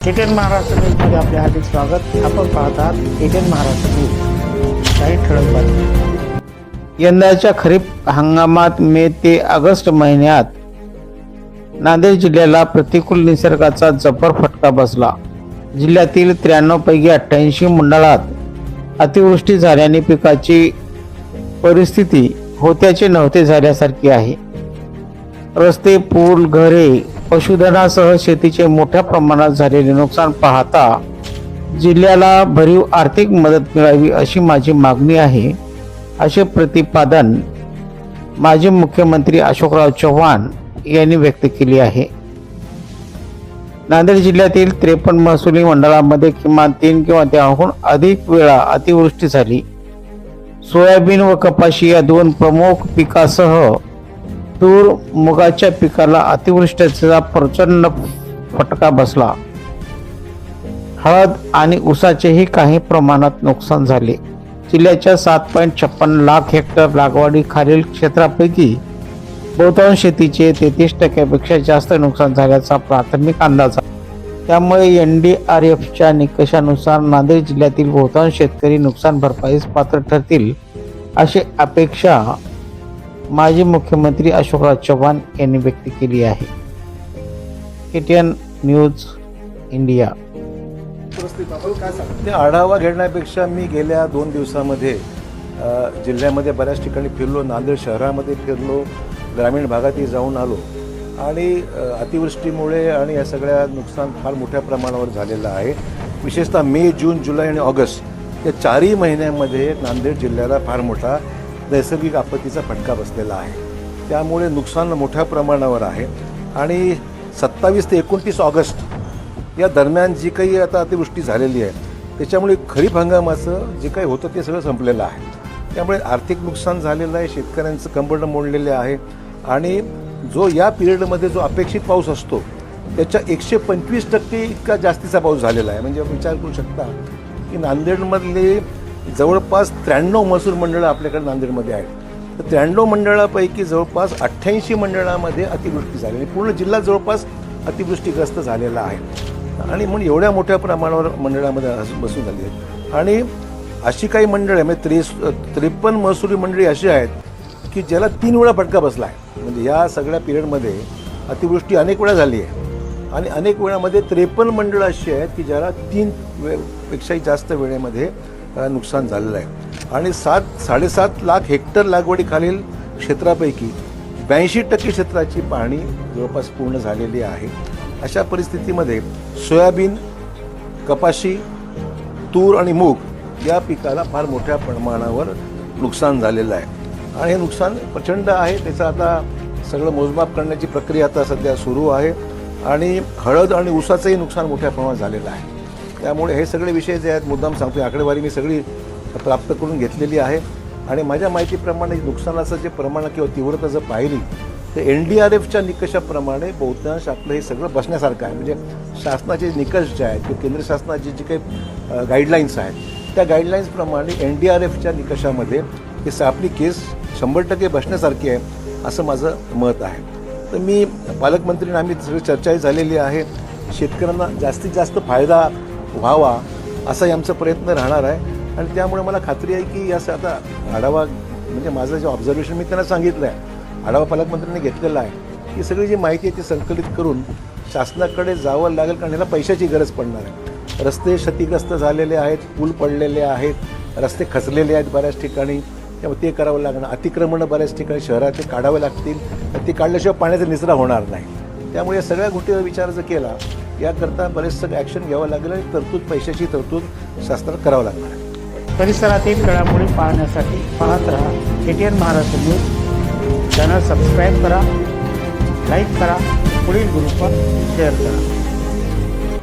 ATN Maharashtra न्यूजमध्ये आपले हार्दिक स्वागत. आपण पाहतात आहात एटीएन महाराष्ट्र न्यूज. काही ठळक बातमी यंदाच्या खरीप हंगामात मे ते ऑगस्ट महिन्यात नांदेड जिल्ह्याला प्रतिकूल निसर्गाचा जबर फटका बसला. जिल्ह्यातील त्र्याण्णव पैकी अठ्ठ्याऐंशी मंडळात अतिवृष्टी झाल्याने पिकाची परिस्थिती होत्याचे नव्हते झाल्यासारखी आहे. रस्ते पूल घरे पशुधनासह शेतीचे मोठ्या प्रमाणात झालेले नुकसान पाहता जिल्ह्याला भरीव आर्थिक मदत मिळावी अशी माझी मागणी आहे. असे प्रतिपादन माजी मुख्यमंत्री अशोकराव चव्हाण यांनी व्यक्त केली आहे. नांदेड जिल्ह्यातील त्रेपन्न महसुली मंडळामध्ये किमान तीन किंवा त्याहून अधिक वेळा अतिवृष्टी झाली. सोयाबीन व कपाशी या दोन प्रमुख पिकासह तूर मुगाच्या पिकाला अतिवृष्टीचा प्रचंड फटका बसला. हळद आणि ऊसाचेही काही प्रमाणात नुकसान झाले. जिल्ह्याच्या सात पॉईंट छप्पन्न लाख हेक्टर लागवडी खालील क्षेत्रापैकी बहुतांश शेतीचे तेहतीस टक्क्यापेक्षा जास्त नुकसान झाल्याचा प्राथमिक अंदाज त्यामुळे एन डी आर एफच्या निकषानुसार नांदेड जिल्ह्यातील बहुतांश शेतकरी नुकसान भरपाईस पात्र ठरतील अशी अपेक्षा माजी मुख्यमंत्री अशोकराज चव्हाण यांनी व्यक्त केली आहे. एटीएन न्यूज इंडिया ते आढावा घेण्यापेक्षा मी गेल्या दोन दिवसामध्ये जिल्ह्यामध्ये बऱ्याच ठिकाणी फिरलो नांदेड शहरामध्ये फिरलो ग्रामीण भागातही जाऊन आलो. आणि अतिवृष्टीमुळे आणि या सगळ्या नुकसान फार मोठ्या प्रमाणावर झालेलं आहे. विशेषतः मे जून जुलै आणि ऑगस्ट या चारही महिन्यामध्ये नांदेड जिल्ह्याला फार मोठा नैसर्गिक आपत्तीचा फटका बसलेला आहे. त्यामुळे नुकसान मोठ्या प्रमाणावर आहे. आणि सत्तावीस ते एकोणतीस ऑगस्ट या दरम्यान जी काही आता अतिवृष्टी झालेली आहे त्याच्यामुळे खरीप हंगामाचं जे काही होतं ते सगळं संपलेलं आहे. त्यामुळे आर्थिक नुकसान झालेलं आहे शेतकऱ्यांचं कंबरडं मोडलेले आहे. आणि जो या पिरियडमध्ये जो अपेक्षित पाऊस असतो त्याच्या एकशे पंचवीस टक्के इतका जास्तीचा पाऊस झालेला आहे. म्हणजे आपण विचार करू शकता की नांदेडमधले जवळपास त्र्याण्णव महसूल मंडळं आपल्याकडे नांदेडमध्ये आहेत. तर त्र्याण्णव मंडळापैकी जवळपास अठ्ठ्याऐंशी मंडळामध्ये अतिवृष्टी झाली आणि पूर्ण जिल्हा जवळपास अतिवृष्टीग्रस्त झालेला आहे. आणि म्हणून एवढ्या मोठ्या प्रमाणावर मंडळामध्ये बसून झाली आहेत आणि अशी काही मंडळं आहे म्हणजे त्रेस त्रेपन्न महसुली मंडळी अशी आहेत की ज्याला तीन वेळा फटका बसला आहे म्हणजे या सगळ्या पिरियडमध्ये अतिवृष्टी अनेक वेळा झाली आहे. आणि अनेक वेळामध्ये त्रेपन्न मंडळं अशी आहेत की ज्याला तीन वे पेक्षाही जास्त वेळेमध्ये नुकसान झालेलं आहे. आणि सात साडेसात लाख हेक्टर लागवडीखालील क्षेत्रापैकी ब्याऐंशी टक्के क्षेत्राची पाहणी जवळपास पूर्ण झालेली आहे. अशा परिस्थितीमध्ये सोयाबीन कपाशी तूर आणि मूग या पिकाला फार मोठ्या प्रमाणावर नुकसान झालेलं आहे. आणि हे नुकसान प्रचंड आहे. त्याचं आता सगळं मोजमाप करण्याची प्रक्रिया आता सध्या सुरू आहे. आणि हळद आणि ऊसाचंही नुकसान मोठ्या प्रमाणात झालेलं आहे. त्यामुळे हे सगळे विषय जे आहेत मुद्दाम सांगतो आकडेवारी मी सगळी प्राप्त करून घेतलेली आहे. आणि माझ्या माहितीप्रमाणे नुकसानाचं जे प्रमाण किंवा तीव्रता जर पाहिली तर एन डी आर एफच्या निकषाप्रमाणे बहुतांश आपलं हे सगळं बसण्यासारखं आहे. म्हणजे शासनाचे निकष जे आहेत किंवा केंद्र शासनाचे जे काही गाईडलाईन्स आहेत त्या गाईडलाईन्सप्रमाणे एन डी आर एफच्या निकषामध्ये हे आपली केस शंभर टक्के बसण्यासारखी आहे असं माझं मत आहे. तर मी पालकमंत्रीने आम्ही सगळी चर्चाही झालेली आहे. शेतकऱ्यांना जास्तीत जास्त फायदा व्हावा असाही आमचा प्रयत्न राहणार आहे. आणि त्यामुळे मला खात्री आहे की असं आता आढावा म्हणजे माझं जे ऑब्झर्वेशन मी त्यांना सांगितलं आहे आढावा पालकमंत्र्यांनी घेतलेला आहे ही सगळी जी माहिती आहे ती संकलित करून शासनाकडे जावं लागेल कारण ह्याला पैशाची गरज पडणार आहे. रस्ते क्षतिग्रस्त झालेले आहेत पूल पडलेले आहेत रस्ते खचलेले आहेत बऱ्याच ठिकाणी. त्यामुळे ते करावं लागणार. अतिक्रमणं बऱ्याच ठिकाणी शहरात ते काढावे लागतील. ते काढल्याशिवाय पाण्याचा निचरा होणार नाही. त्यामुळे या सगळ्या गोष्टीचा विचार जर केला याकरता बरेचसं ॲक्शन घ्यावं लागेल आणि तरतूद पैशाची तरतूद शासनाला करावं लागणार आहे. परिसरातील घडामोडी पाहण्यासाठी पाहत रहा ATN Maharashtra news channel subscribe करा लाईक करा पुढील ग्रुपवर शेअर करा.